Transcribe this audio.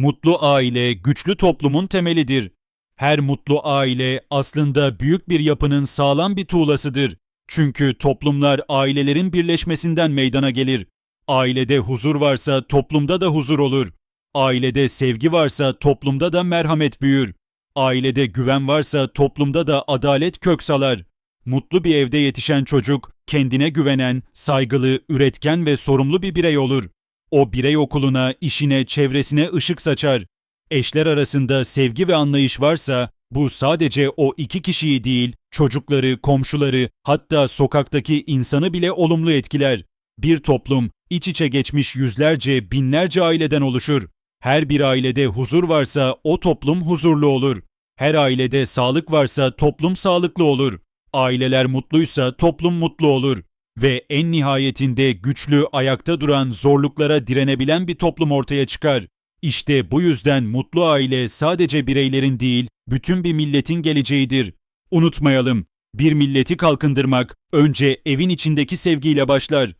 Mutlu aile güçlü toplumun temelidir. Her mutlu aile aslında büyük bir yapının sağlam bir tuğlasıdır. Çünkü toplumlar ailelerin birleşmesinden meydana gelir. Ailede huzur varsa toplumda da huzur olur. Ailede sevgi varsa toplumda da merhamet büyür. Ailede güven varsa toplumda da adalet kök salar. Mutlu bir evde yetişen çocuk kendine güvenen, saygılı, üretken ve sorumlu bir birey olur. O birey okuluna, işine, çevresine ışık saçar. Eşler arasında sevgi ve anlayış varsa bu sadece o iki kişiyi değil, çocukları, komşuları, hatta sokaktaki insanı bile olumlu etkiler. Bir toplum iç içe geçmiş yüzlerce, binlerce aileden oluşur. Her bir ailede huzur varsa o toplum huzurlu olur. Her ailede sağlık varsa toplum sağlıklı olur. Aileler mutluysa toplum mutlu olur ve en nihayetinde güçlü, ayakta duran, zorluklara direnebilen bir toplum ortaya çıkar. İşte bu yüzden mutlu aile sadece bireylerin değil, bütün bir milletin geleceğidir. Unutmayalım, bir milleti kalkındırmak önce evin içindeki sevgiyle başlar.